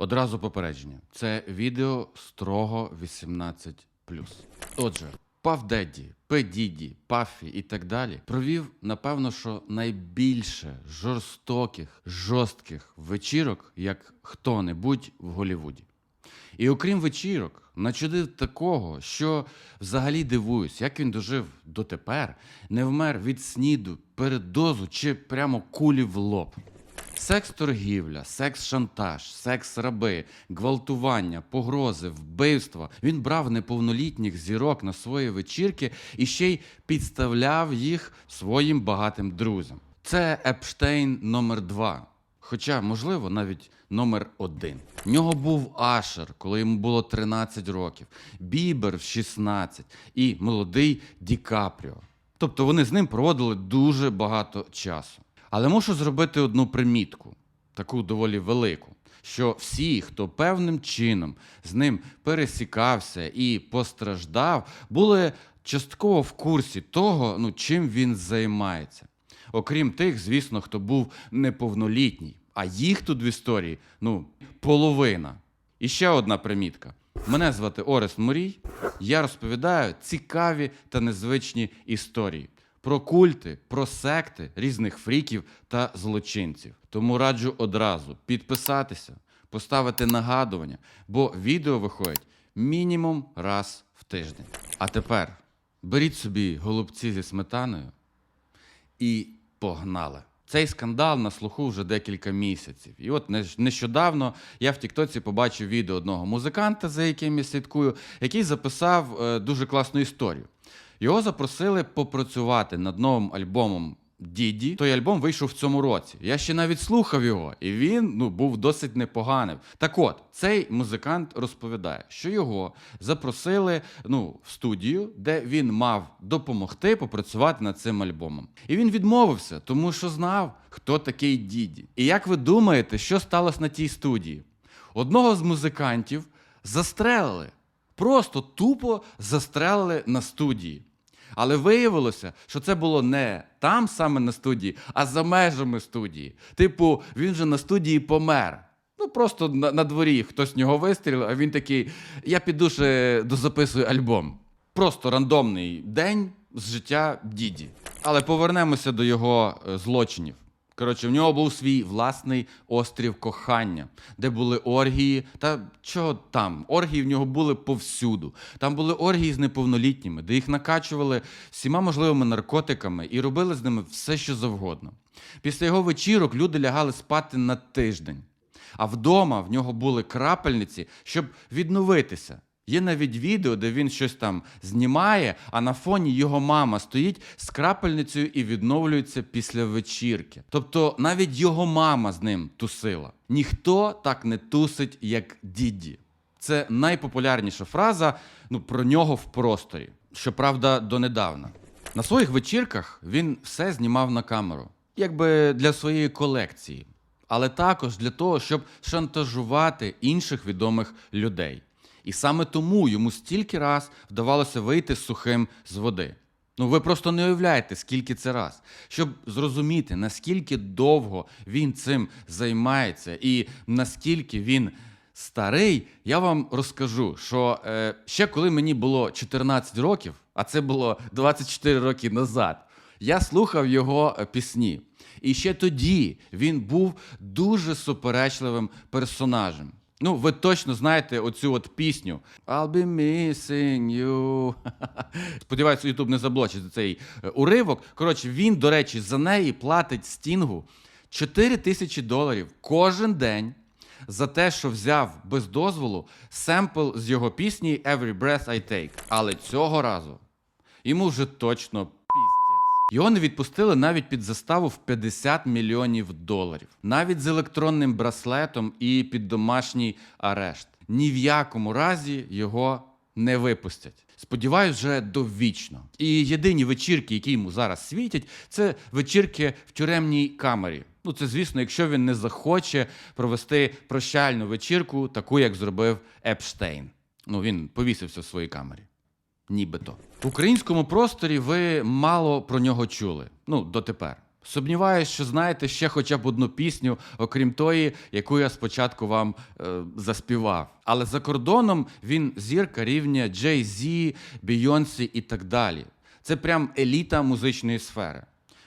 Одразу попередження. Це відео строго 18. Отже, Пав Дедді, П. Діді, і так далі провів, напевно, що найбільше жорстоких, жорстких вечірок, як хто-небудь в Голлівуді. І окрім вечірок, начудив такого, що взагалі дивуюсь, як він дожив дотепер, не вмер від сніду, передозу чи прямо кулі в лоб. Секс-торгівля, секс-шантаж, секс-раби, гвалтування, погрози, вбивства. Він брав неповнолітніх зірок на свої вечірки і ще й підставляв їх своїм багатим друзям. Це Епштейн номер два. Хоча, можливо, навіть номер один. В нього був Ашер, коли йому було 13 років, Бібер в 16 і молодий Ді Капріо. Тобто вони з ним проводили дуже багато часу. Але мушу зробити одну примітку, таку доволі велику, що всі, хто певним чином з ним пересікався і постраждав, були частково в курсі того, ну, чим він займається. Окрім тих, звісно, хто був неповнолітній. А їх тут в історії ну, половина. І ще одна примітка. Мене звати Орест Морій. Я розповідаю цікаві та незвичні історії про культи, про секти різних фріків та злочинців. Тому раджу одразу підписатися, поставити нагадування, бо відео виходять мінімум раз в тиждень. А тепер беріть собі голубці зі сметаною і погнали. Цей скандал на слуху вже декілька місяців. І от нещодавно я в Тіктоці побачив відео одного музиканта, за яким я слідкую, який записав е, дуже класну історію. Його запросили попрацювати над новим альбомом Діді. Той альбом вийшов в цьому році. Я ще навіть слухав його, і він ну, був досить непоганим. Так от, цей музикант розповідає, що його запросили ну, в студію, де він мав допомогти попрацювати над цим альбомом. І він відмовився, тому що знав, хто такий Діді. І як ви думаєте, що сталося на тій студії? Одного з музикантів застрелили. Просто тупо застрелили на студії. Але виявилося, що це було не там саме на студії, а за межами студії. Типу, він же на студії помер. Ну, просто на, на дворі хтось в нього вистрілив, а він такий: я піду ще дозаписую альбом. Просто рандомний день з життя діді. Але повернемося до його е, злочинів. Коротше, в нього був свій власний острів кохання, де були оргії, та чого там? Оргії в нього були повсюду. Там були оргії з неповнолітніми, де їх накачували всіма можливими наркотиками і робили з ними все, що завгодно. Після його вечірок люди лягали спати на тиждень. А вдома в нього були крапельниці, щоб відновитися. Є навіть відео, де він щось там знімає, а на фоні його мама стоїть з крапельницею і відновлюється після вечірки. Тобто навіть його мама з ним тусила. Ніхто так не тусить, як діді. Це найпопулярніша фраза ну, про нього в просторі. Щоправда, донедавна. На своїх вечірках він все знімав на камеру, якби для своєї колекції, але також для того, щоб шантажувати інших відомих людей. І саме тому йому стільки раз вдавалося вийти сухим з води. Ну, ви просто не уявляєте, скільки це раз. Щоб зрозуміти, наскільки довго він цим займається і наскільки він старий, я вам розкажу, що е, ще коли мені було 14 років, а це було 24 роки назад, я слухав його е, пісні. І ще тоді він був дуже суперечливим персонажем. Ну, ви точно знаєте оцю от пісню I'll be missing you. Сподіваюся, Ютуб не заблочить цей е, уривок. Коротше, він, до речі, за неї платить стінгу 4 тисячі доларів кожен день за те, що взяв без дозволу семпл з його пісні Every Breath I Take. Але цього разу йому вже точно. Його не відпустили навіть під заставу в 50 мільйонів доларів, навіть з електронним браслетом і під домашній арешт. Ні в якому разі його не випустять. Сподіваюсь, вже довічно. І єдині вечірки, які йому зараз світять, це вечірки в тюремній камері. Ну, це звісно, якщо він не захоче провести прощальну вечірку, таку як зробив Епштейн. Ну, він повісився в своїй камері. Нібито. В українському просторі ви мало про нього чули. Ну, дотепер. Сумніваюсь, що знаєте ще хоча б одну пісню, окрім тої, яку я спочатку вам е, заспівав. Але за кордоном він зірка рівня Jay-Z, Beyoncé і так далі. Це прям еліта музичної сфери.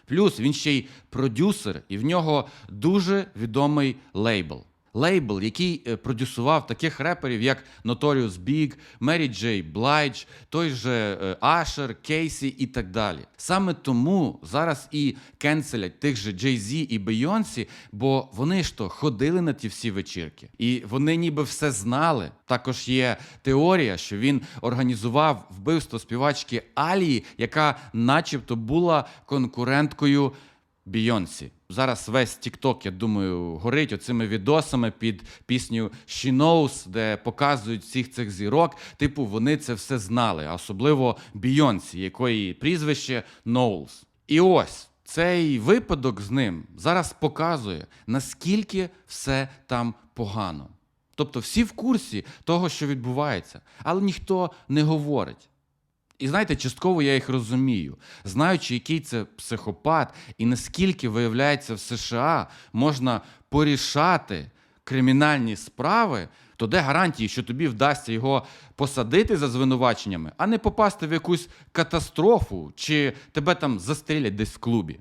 Плюс він ще й продюсер, і в нього дуже відомий лейбл. Лейбл, який е, продюсував таких реперів, як Notorious Big, Mary J. Blige, той же Asher, Кейсі і так далі. Саме тому зараз і кенселять тих же Jay-Z і Beyoncé, бо вони ж то ходили на ті всі вечірки. І вони ніби все знали. Також є теорія, що він організував вбивство співачки Алії, яка начебто була конкуренткою Бійонсі. Зараз весь TikTok, я думаю, горить оцими відосами під пісню She Knows, де показують всіх цих зірок. Типу, вони це все знали, особливо Бійонсі, якої прізвище Ноулс. І ось цей випадок з ним зараз показує, наскільки все там погано. Тобто всі в курсі того, що відбувається, але ніхто не говорить. І знаєте, частково я їх розумію, знаючи, який це психопат, і наскільки виявляється в США можна порішати кримінальні справи, то де гарантії, що тобі вдасться його посадити за звинуваченнями, а не попасти в якусь катастрофу, чи тебе там застрілять десь в клубі.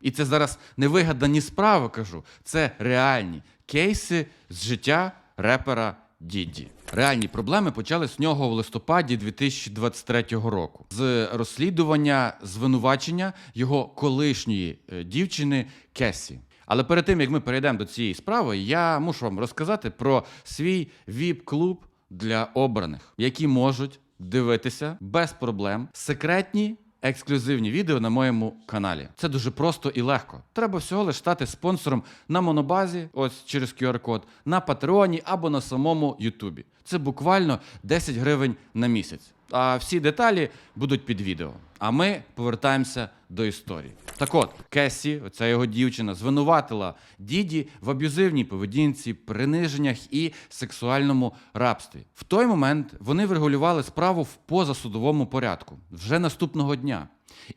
І це зараз не вигадані справи, кажу. Це реальні кейси з життя репера Діді. Реальні проблеми почались в нього в листопаді 2023 року з розслідування звинувачення його колишньої е, дівчини Кесі. Але перед тим як ми перейдемо до цієї справи, я мушу вам розказати про свій віп-клуб для обраних, які можуть дивитися без проблем секретні ексклюзивні відео на моєму каналі. Це дуже просто і легко. Треба всього лише стати спонсором на монобазі, ось через QR-код, на Патреоні або на самому Ютубі. Це буквально 10 гривень на місяць. А всі деталі будуть під відео. А ми повертаємося до історії. Так от, Кесі, оця його дівчина, звинуватила діді в аб'юзивній поведінці, приниженнях і сексуальному рабстві. В той момент вони врегулювали справу в позасудовому порядку вже наступного дня.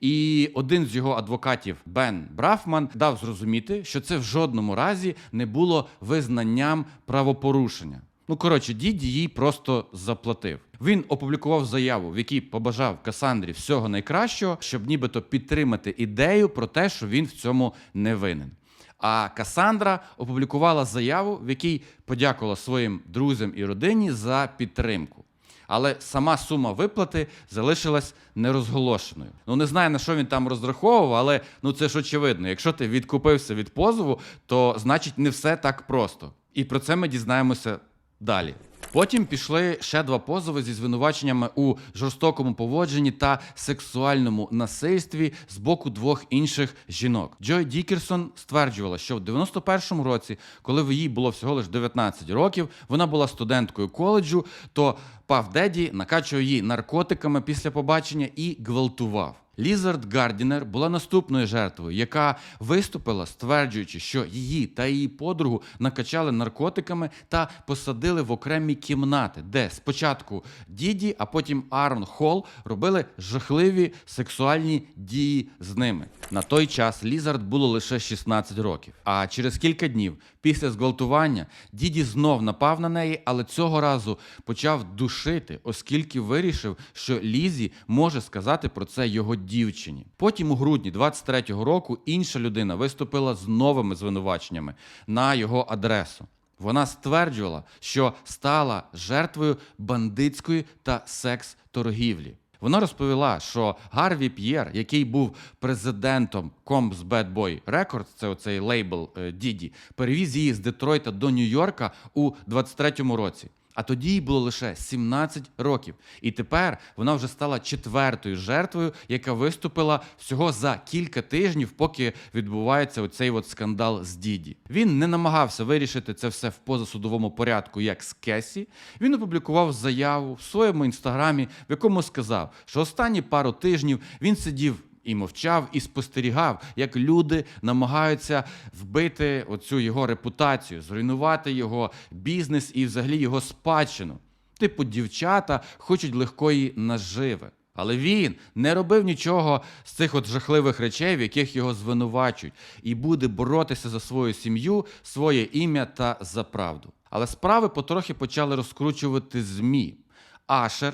І один з його адвокатів Бен Брафман дав зрозуміти, що це в жодному разі не було визнанням правопорушення. Ну, коротше, діді їй просто заплатив. Він опублікував заяву, в якій побажав Касандрі всього найкращого, щоб нібито підтримати ідею про те, що він в цьому не винен. А Касандра опублікувала заяву, в якій подякувала своїм друзям і родині за підтримку. Але сама сума виплати залишилась нерозголошеною. Ну не знаю на що він там розраховував, але ну це ж очевидно. Якщо ти відкупився від позову, то значить не все так просто. І про це ми дізнаємося далі. Потім пішли ще два позови зі звинуваченнями у жорстокому поводженні та сексуальному насильстві з боку двох інших жінок. Джой Дікерсон стверджувала, що в 91-му році, коли в їй було всього лише 19 років, вона була студенткою коледжу, то Пав Деді накачував її наркотиками після побачення і гвалтував. Лізард Гардінер була наступною жертвою, яка виступила, стверджуючи, що її та її подругу накачали наркотиками та посадили в окремі кімнати, де спочатку Діді, а потім Арон Холл робили жахливі сексуальні дії з ними. На той час Лізард було лише 16 років. А через кілька днів після зґвалтування Діді знов напав на неї, але цього разу почав душити, оскільки вирішив, що Лізі може сказати про це його дівчині. Потім у грудні 23-го року інша людина виступила з новими звинуваченнями на його адресу. Вона стверджувала, що стала жертвою бандитської та секс-торгівлі. Вона розповіла, що Гарві П'єр, який був президентом Combs Bad Boy Records, це оцей лейбл е, Діді, перевіз її з Детройта до Нью-Йорка у 23-му році. А тоді їй було лише 17 років. І тепер вона вже стала четвертою жертвою, яка виступила всього за кілька тижнів, поки відбувається оцей от скандал з Діді. Він не намагався вирішити це все в позасудовому порядку, як з Кесі. Він опублікував заяву в своєму інстаграмі, в якому сказав, що останні пару тижнів він сидів. І мовчав, і спостерігав, як люди намагаються вбити оцю його репутацію, зруйнувати його бізнес і взагалі його спадщину. Типу, дівчата хочуть легкої наживи. Але він не робив нічого з цих от жахливих речей, в яких його звинувачують, і буде боротися за свою сім'ю, своє ім'я та за правду. Але справи потрохи почали розкручувати ЗМІ. Ашер,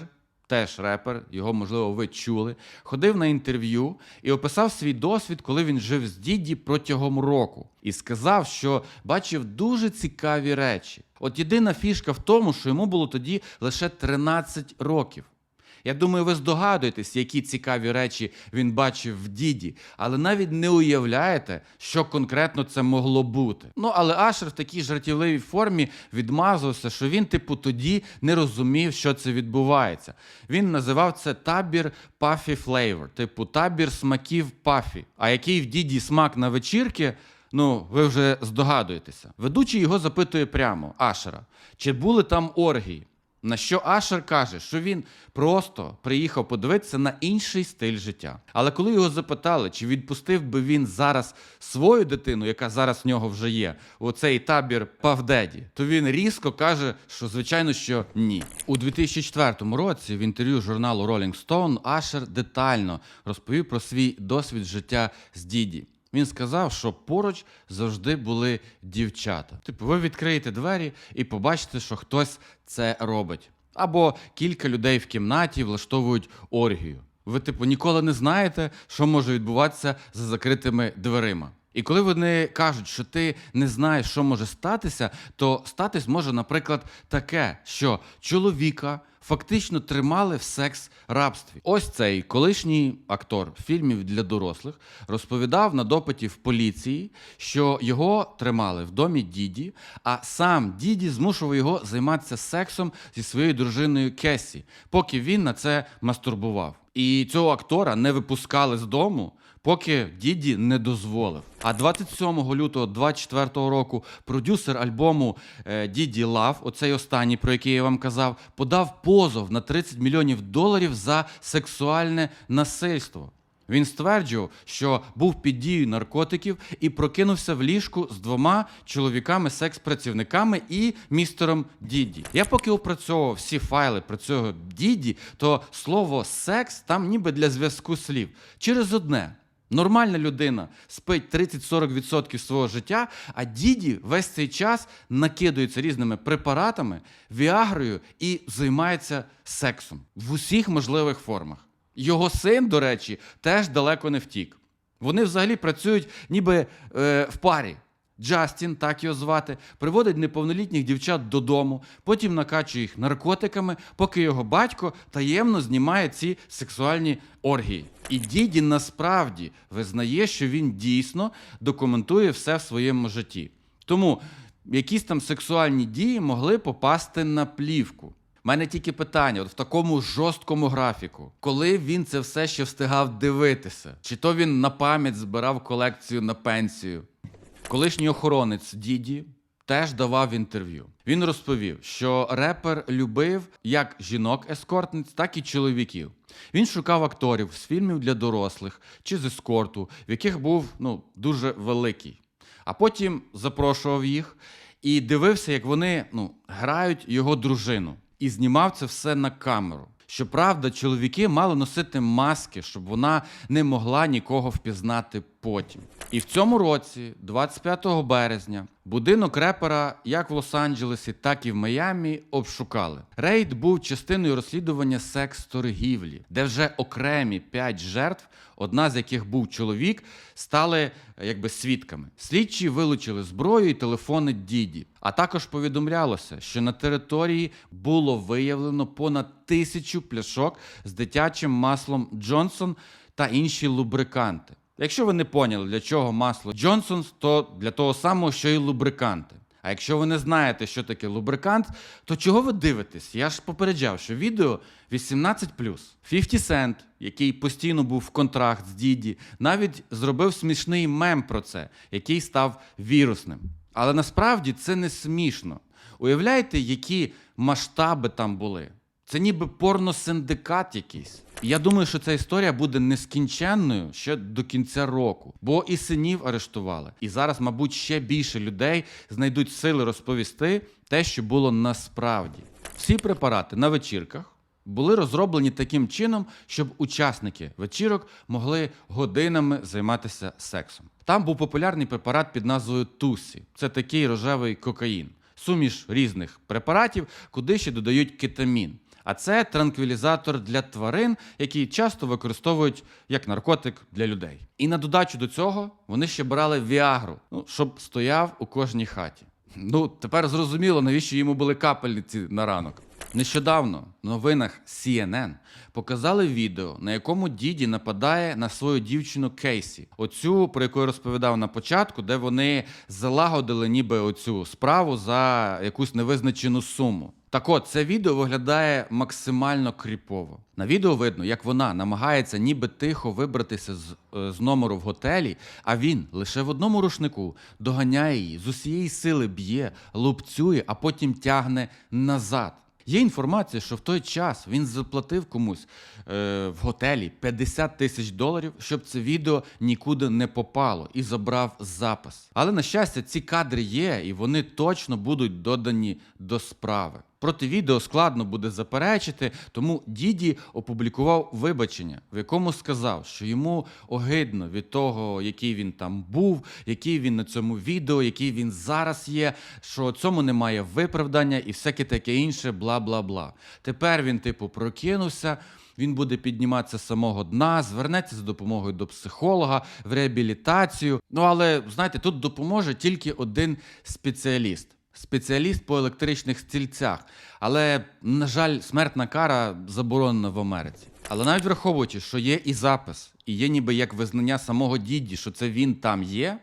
теж репер, його, можливо, ви чули, ходив на інтерв'ю і описав свій досвід, коли він жив з діді протягом року, і сказав, що бачив дуже цікаві речі. От єдина фішка в тому, що йому було тоді лише 13 років. Я думаю, ви здогадуєтесь, які цікаві речі він бачив в діді, але навіть не уявляєте, що конкретно це могло бути. Ну але Ашер в такій жартівливій формі відмазувався, що він, типу, тоді не розумів, що це відбувається. Він називав це табір Puffy Flavor, типу табір смаків Пафі. А який в діді смак на вечірки? Ну, ви вже здогадуєтеся. Ведучий його запитує прямо Ашера, чи були там оргії. На що Ашер каже, що він просто приїхав подивитися на інший стиль життя. Але коли його запитали, чи відпустив би він зараз свою дитину, яка зараз в нього вже є, у цей табір Павдеді, то він різко каже, що звичайно, що ні. У 2004 році в інтерв'ю журналу Rolling Stone Ашер детально розповів про свій досвід життя з Діді. Він сказав, що поруч завжди були дівчата. Типу, ви відкриєте двері і побачите, що хтось це робить. Або кілька людей в кімнаті влаштовують оргію. Ви, типу, ніколи не знаєте, що може відбуватися за закритими дверима. І коли вони кажуть, що ти не знаєш, що може статися, то статись може, наприклад, таке, що чоловіка фактично тримали в секс-рабстві. Ось цей колишній актор фільмів для дорослих розповідав на допиті в поліції, що його тримали в домі діді, а сам діді змушував його займатися сексом зі своєю дружиною Кесі, поки він на це мастурбував. І цього актора не випускали з дому. Поки діді не дозволив. А 27 лютого 24 року продюсер альбому е, Діді Лав, оцей останній, про який я вам казав, подав позов на 30 мільйонів доларів за сексуальне насильство. Він стверджував, що був під дією наркотиків і прокинувся в ліжку з двома чоловіками-секс-працівниками і містером Діді. Я поки опрацьовував всі файли про цього Діді, то слово секс там ніби для зв'язку слів через одне. Нормальна людина спить 30-40% свого життя, а діді весь цей час накидується різними препаратами, віагрою і займається сексом в усіх можливих формах. Його син, до речі, теж далеко не втік. Вони взагалі працюють ніби е, в парі. Джастін, так його звати, приводить неповнолітніх дівчат додому, потім накачує їх наркотиками, поки його батько таємно знімає ці сексуальні оргії. І діді насправді визнає, що він дійсно документує все в своєму житті. Тому якісь там сексуальні дії могли попасти на плівку. У мене тільки питання: от в такому жорсткому графіку, коли він це все ще встигав дивитися, чи то він на пам'ять збирав колекцію на пенсію. Колишній охоронець Діді теж давав інтерв'ю. Він розповів, що репер любив як жінок-ескортниць, так і чоловіків. Він шукав акторів з фільмів для дорослих чи з ескорту, в яких був ну, дуже великий. А потім запрошував їх і дивився, як вони ну, грають його дружину, і знімав це все на камеру. Щоправда, чоловіки мали носити маски, щоб вона не могла нікого впізнати потім. І в цьому році, 25 березня, будинок репера як в Лос-Анджелесі, так і в Майамі обшукали. Рейд був частиною розслідування секс-торгівлі, де вже окремі п'ять жертв, одна з яких був чоловік, стали е, якби свідками. Слідчі вилучили зброю і телефони діді. А також повідомлялося, що на території було виявлено понад тисячу пляшок з дитячим маслом Джонсон та інші лубриканти. Якщо ви не поняли, для чого масло Джонсон, то для того самого, що і лубриканти. А якщо ви не знаєте, що таке лубрикант, то чого ви дивитесь? Я ж попереджав, що відео 18 50 Cent, який постійно був в контракт з Діді, навіть зробив смішний мем про це, який став вірусним. Але насправді це не смішно. Уявляєте, які масштаби там були? Це ніби порносиндикат якийсь. Я думаю, що ця історія буде нескінченною ще до кінця року, бо і синів арештували. І зараз, мабуть, ще більше людей знайдуть сили розповісти те, що було насправді. Всі препарати на вечірках були розроблені таким чином, щоб учасники вечірок могли годинами займатися сексом. Там був популярний препарат під назвою Тусі. Це такий рожевий кокаїн, суміш різних препаратів, куди ще додають кетамін. А це транквілізатор для тварин, який часто використовують як наркотик для людей. І на додачу до цього вони ще брали віагру, ну, щоб стояв у кожній хаті. Ну, тепер зрозуміло, навіщо йому були капельниці на ранок. Нещодавно в новинах CNN показали відео, на якому діді нападає на свою дівчину Кейсі. Оцю, про яку я розповідав на початку, де вони залагодили ніби оцю справу за якусь невизначену суму. Так от, це відео виглядає максимально кріпово. На відео видно, як вона намагається ніби тихо вибратися з, е, з номеру в готелі, а він лише в одному рушнику доганяє її, з усієї сили б'є, лупцює, а потім тягне назад. Є інформація, що в той час він заплатив комусь е, в готелі 50 тисяч доларів, щоб це відео нікуди не попало і забрав запис. Але на щастя, ці кадри є, і вони точно будуть додані до справи. Проти відео складно буде заперечити, тому діді опублікував вибачення, в якому сказав, що йому огидно від того, який він там був, який він на цьому відео, який він зараз є, що цьому немає виправдання і всяке таке інше, бла бла бла. Тепер він, типу, прокинувся. Він буде підніматися з самого дна, звернеться за допомогою до психолога в реабілітацію. Ну але знаєте, тут допоможе тільки один спеціаліст. Спеціаліст по електричних стільцях. Але, на жаль, смертна кара заборонена в Америці. Але навіть враховуючи, що є і запис, і є ніби як визнання самого діді, що це він там є,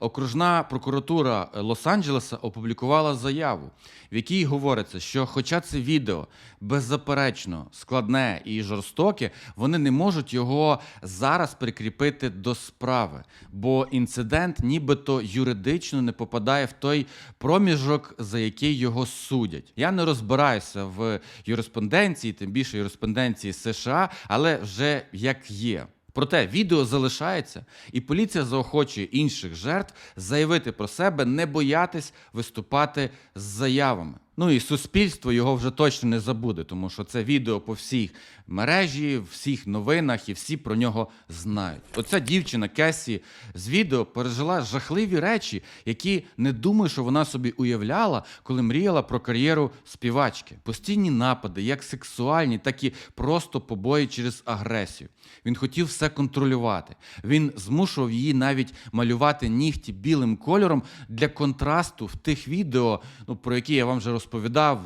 окружна прокуратура Лос-Анджелеса опублікувала заяву, в якій говориться, що, хоча це відео беззаперечно складне і жорстоке, вони не можуть його зараз прикріпити до справи, бо інцидент нібито юридично не попадає в той проміжок, за який його судять. Я не розбираюся в юриспонденції, тим більше юриспонденції США, але вже як є. Проте відео залишається, і поліція заохочує інших жертв заявити про себе, не боятись виступати з заявами. Ну і суспільство його вже точно не забуде, тому що це відео по всій мережі, всіх новинах, і всі про нього знають. Оця дівчина Кесі з відео пережила жахливі речі, які не думаю, що вона собі уявляла, коли мріяла про кар'єру співачки. Постійні напади, як сексуальні, так і просто побої через агресію. Він хотів все контролювати. Він змушував її навіть малювати нігті білим кольором для контрасту в тих відео, ну про які я вам вже розповідав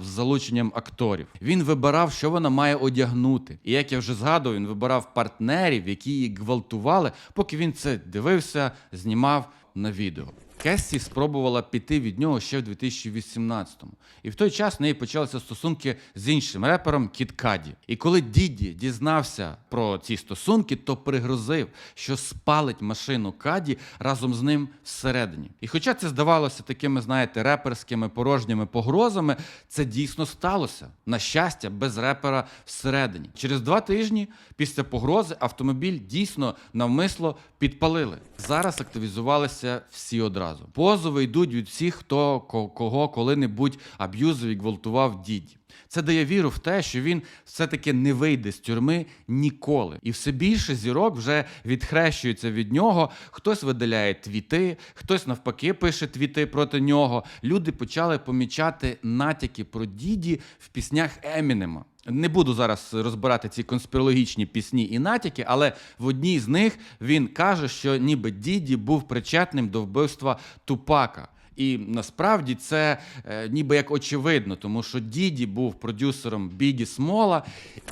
з залученням акторів. Він вибирав, що вона має одягнути. І як я вже згадував, він вибирав партнерів, які її гвалтували, поки він це дивився, знімав на відео. Кессі спробувала піти від нього ще в 2018-му. І в той час в неї почалися стосунки з іншим репером Кіт Каді. І коли Діді дізнався про ці стосунки, то пригрозив, що спалить машину Каді разом з ним всередині. І хоча це здавалося такими, знаєте, реперськими порожніми погрозами, це дійсно сталося. На щастя, без репера всередині. Через два тижні після погрози автомобіль дійсно навмисло підпалили. Зараз активізувалися всі одразу. Позови йдуть від всіх, хто ко- кого коли-небудь аб'юзив і гвалтував діді. Це дає віру в те, що він все-таки не вийде з тюрми ніколи. І все більше зірок вже відхрещується від нього. Хтось видаляє твіти, хтось навпаки пише твіти проти нього. Люди почали помічати натяки про діді в піснях Емінема. Не буду зараз розбирати ці конспірологічні пісні і натяки, але в одній з них він каже, що ніби діді був причетним до вбивства Тупака. І насправді це е, ніби як очевидно, тому що Діді був продюсером Бігі Смола.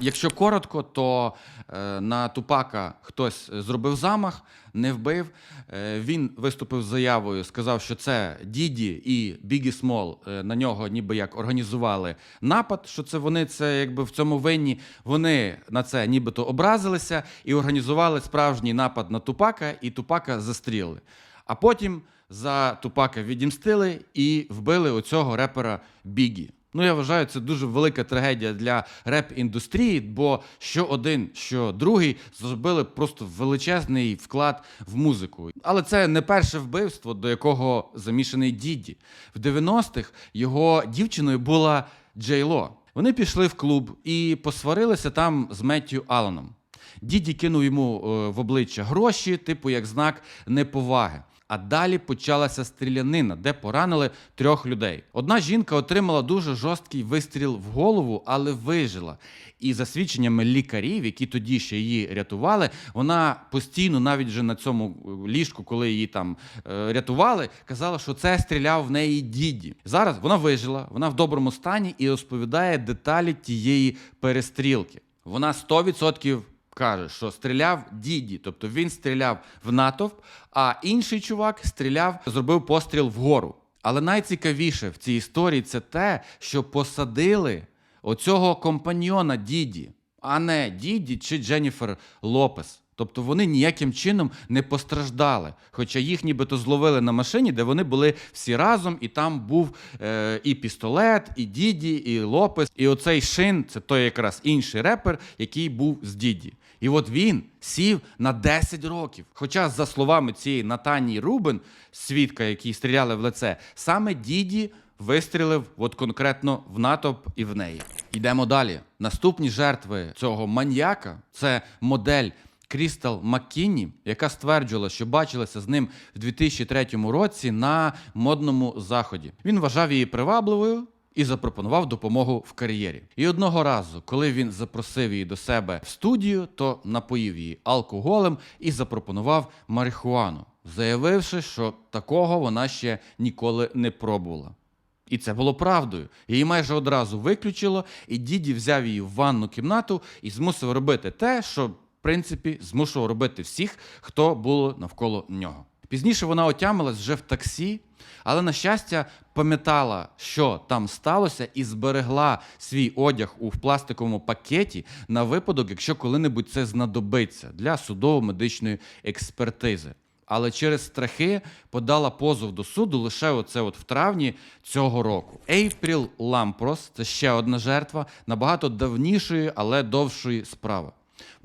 Якщо коротко, то е, на Тупака хтось зробив замах, не вбив. Е, він виступив з заявою, сказав, що це Діді і Бігі Смол е, на нього ніби як організували напад, що це вони це якби в цьому винні. Вони на це нібито образилися і організували справжній напад на Тупака, і Тупака застрілили. А потім за Тупака відімстили і вбили оцього репера Бігі. Ну, я вважаю, це дуже велика трагедія для реп-індустрії, бо що один, що другий зробили просто величезний вклад в музику. Але це не перше вбивство, до якого замішаний Діді. В 90-х його дівчиною була Джей Ло. Вони пішли в клуб і посварилися там з Меттю Алланом. Діді кинув йому е, в обличчя гроші, типу як знак неповаги. А далі почалася стрілянина, де поранили трьох людей. Одна жінка отримала дуже жорсткий вистріл в голову, але вижила. І за свідченнями лікарів, які тоді ще її рятували, вона постійно, навіть вже на цьому е, ліжку, коли її там е, рятували, казала, що це стріляв в неї діді. Зараз вона вижила, вона в доброму стані і розповідає деталі тієї перестрілки. Вона 100% каже, що стріляв діді, тобто він стріляв в натовп, а інший чувак стріляв, зробив постріл вгору. Але найцікавіше в цій історії це те, що посадили оцього компаньйона Діді, а не Діді чи Дженніфер Лопес. Тобто вони ніяким чином не постраждали. Хоча їх нібито зловили на машині, де вони були всі разом, і там був е, і пістолет, і Діді, і Лопес. І оцей шин це той якраз інший репер, який був з Діді. І от він сів на 10 років. Хоча, за словами цієї Натанії Рубен, свідка, який стріляли в лице, саме Діді вистрілив от конкретно в натовп і в неї. Йдемо далі. Наступні жертви цього маньяка це модель. Крістал Маккінні, яка стверджувала, що бачилася з ним в 2003 році на модному заході. Він вважав її привабливою і запропонував допомогу в кар'єрі. І одного разу, коли він запросив її до себе в студію, то напоїв її алкоголем і запропонував марихуану, заявивши, що такого вона ще ніколи не пробувала. І це було правдою. Її майже одразу виключило, і діді взяв її в ванну кімнату і змусив робити те, що, в принципі, змушував робити всіх, хто було навколо нього. Пізніше вона отямилась вже в таксі, але, на щастя, пам'ятала, що там сталося, і зберегла свій одяг у пластиковому пакеті на випадок, якщо коли-небудь це знадобиться для судово-медичної експертизи. Але через страхи подала позов до суду лише оце от в травні цього року. Ейпріл Лампрос це ще одна жертва набагато давнішої, але довшої справи.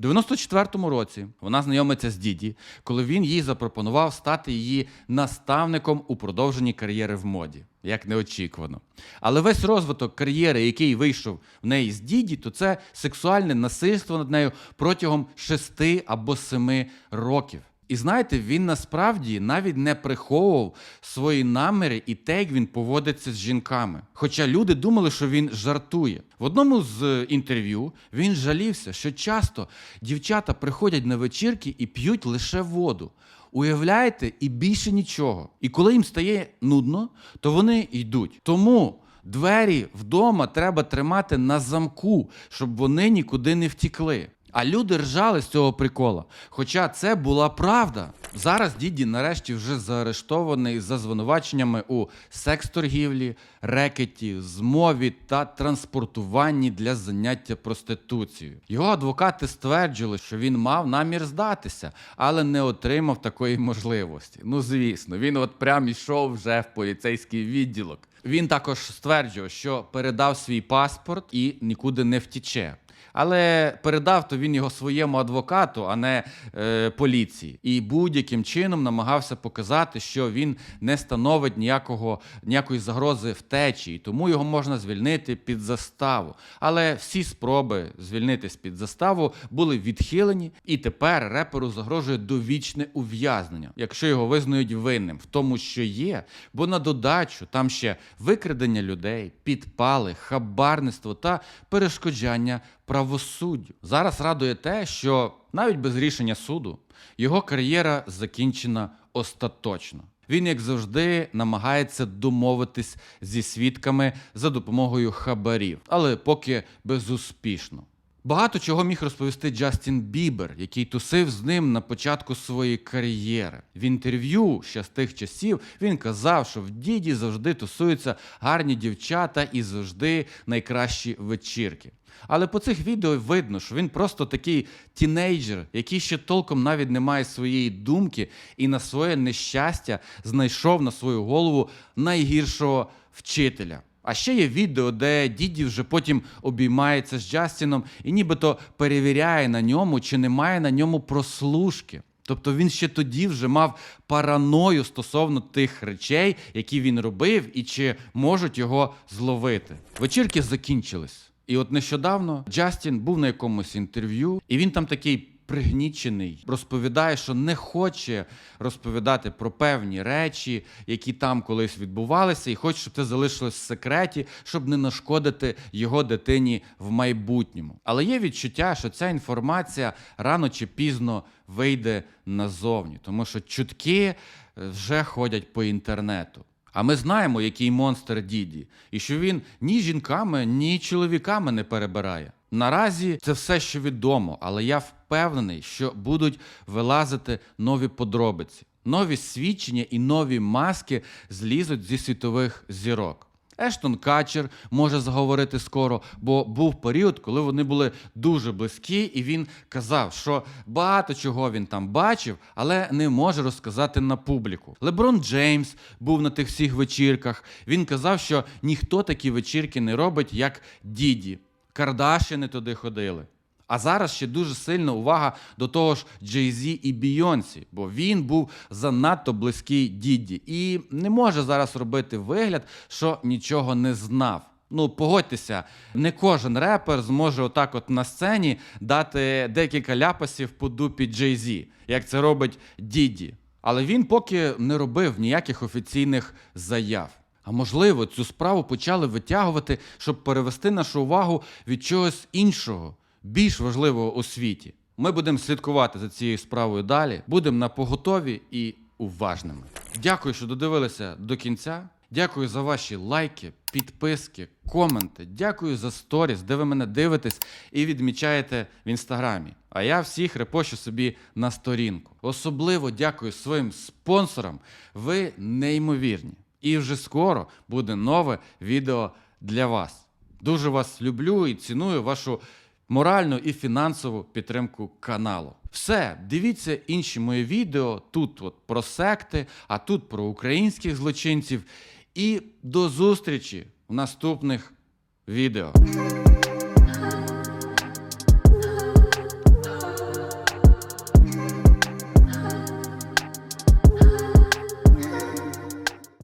В 94-му році вона знайомиться з Діді, коли він їй запропонував стати її наставником у продовженні кар'єри в моді, як неочікувано. Але весь розвиток кар'єри, який вийшов в неї з Діді, то це сексуальне насильство над нею протягом 6 або 7 років. І знаєте, він насправді навіть не приховував свої наміри і те, як він поводиться з жінками. Хоча люди думали, що він жартує. В одному з інтерв'ю він жалівся, що часто дівчата приходять на вечірки і п'ють лише воду. Уявляєте, і більше нічого. І коли їм стає нудно, то вони йдуть. Тому двері вдома треба тримати на замку, щоб вони нікуди не втікли. А люди ржали з цього прикола. Хоча це була правда. Зараз діді нарешті вже заарештований за звинуваченнями у секс-торгівлі, рекеті, змові та транспортуванні для заняття проституцією. Його адвокати стверджували, що він мав намір здатися, але не отримав такої можливості. Ну звісно, він от прям ішов вже в поліцейський відділок. Він також стверджував, що передав свій паспорт і нікуди не втіче. Але передав то він його своєму адвокату, а не е, поліції. І будь-яким чином намагався показати, що він не становить ніякого, ніякої загрози втечі, і тому його можна звільнити під заставу. Але всі спроби звільнитись під заставу були відхилені, і тепер реперу загрожує довічне ув'язнення, якщо його визнають винним в тому, що є. Бо на додачу там ще викрадення людей, підпали, хабарництво та перешкоджання правосуддю. Зараз радує те, що навіть без рішення суду його кар'єра закінчена остаточно. Він, як завжди, намагається домовитись зі свідками за допомогою хабарів, але поки безуспішно. Багато чого міг розповісти Джастін Бібер, який тусив з ним на початку своєї кар'єри. В інтерв'ю ще з тих часів він казав, що в діді завжди тусуються гарні дівчата і завжди найкращі вечірки. Але по цих відео видно, що він просто такий тінейджер, який ще толком навіть не має своєї думки, і на своє нещастя знайшов на свою голову найгіршого вчителя. А ще є відео, де діді вже потім обіймається з Джастіном і нібито перевіряє на ньому, чи немає на ньому прослушки. Тобто він ще тоді вже мав параною стосовно тих речей, які він робив, і чи можуть його зловити. Вечірки закінчились. І от нещодавно Джастін був на якомусь інтерв'ю, і він там такий. Пригнічений, розповідає, що не хоче розповідати про певні речі, які там колись відбувалися, і хоче, щоб це залишилось в секреті, щоб не нашкодити його дитині в майбутньому. Але є відчуття, що ця інформація рано чи пізно вийде назовні, тому що чутки е, вже ходять по інтернету. А ми знаємо, який монстр Діді, і що він ні жінками, ні чоловіками не перебирає. Наразі це все, що відомо, але я впевнений, що будуть вилазити нові подробиці, нові свідчення і нові маски злізуть зі світових зірок. Ештон Качер може заговорити скоро, бо був період, коли вони були дуже близькі, і він казав, що багато чого він там бачив, але не може розказати на публіку. Леброн Джеймс був на тих всіх вечірках. Він казав, що ніхто такі вечірки не робить, як Діді. Кардашини туди ходили. А зараз ще дуже сильна увага до того ж Джей-Зі і Бійонсі, бо він був занадто близький Діді і не може зараз робити вигляд, що нічого не знав. Ну, погодьтеся, не кожен репер зможе отак от на сцені дати декілька ляпасів по дупі Джей-Зі, як це робить Діді. Але він поки не робив ніяких офіційних заяв. А можливо, цю справу почали витягувати, щоб перевести нашу увагу від чогось іншого, більш важливого у світі. Ми будемо слідкувати за цією справою далі, будемо на поготові і уважними. Дякую, що додивилися до кінця. Дякую за ваші лайки, підписки, коменти. Дякую за сторіс, де ви мене дивитесь і відмічаєте в інстаграмі. А я всіх репощу собі на сторінку. Особливо дякую своїм спонсорам. Ви неймовірні. І вже скоро буде нове відео для вас. Дуже вас люблю і ціную вашу моральну і фінансову підтримку каналу. Все, дивіться інші мої відео. Тут от про секти, а тут про українських злочинців. І до зустрічі в наступних відео.